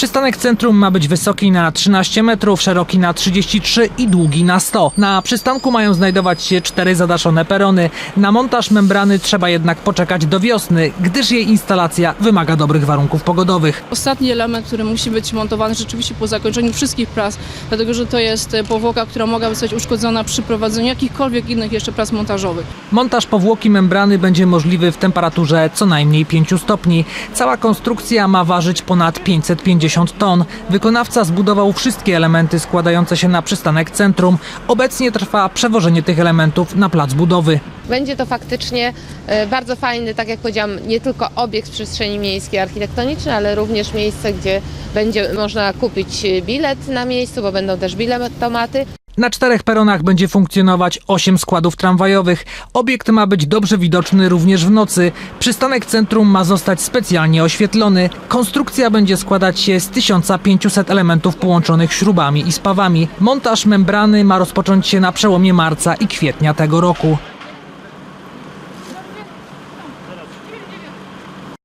Przystanek centrum ma być wysoki na 13 metrów, szeroki na 33 i długi na 100. Na przystanku mają znajdować się cztery zadaszone perony. Na montaż membrany trzeba jednak poczekać do wiosny, gdyż jej instalacja wymaga dobrych warunków pogodowych. Ostatni element, który musi być montowany rzeczywiście po zakończeniu wszystkich prac, dlatego że to jest e, powłoka, która mogłaby zostać uszkodzona przy prowadzeniu jakichkolwiek innych jeszcze prac montażowych. Montaż powłoki membrany będzie możliwy w temperaturze co najmniej 5 stopni. Cała konstrukcja ma ważyć ponad 550 ton. Wykonawca zbudował wszystkie elementy składające się na przystanek centrum. Obecnie trwa przewożenie tych elementów na plac budowy. Będzie to faktycznie e, bardzo fajny, tak jak powiedziałam, nie tylko obiekt w przestrzeni miejskiej architektonicznej, ale również miejsce, gdzie będzie można kupić bilet na miejscu, bo będą też biletomaty. Na czterech peronach będzie funkcjonować 8 składów tramwajowych. Obiekt ma być dobrze widoczny również w nocy. Przystanek centrum ma zostać specjalnie oświetlony. Konstrukcja będzie składać się z 1500 elementów połączonych śrubami i spawami. Montaż membrany ma rozpocząć się na przełomie marca i kwietnia tego roku.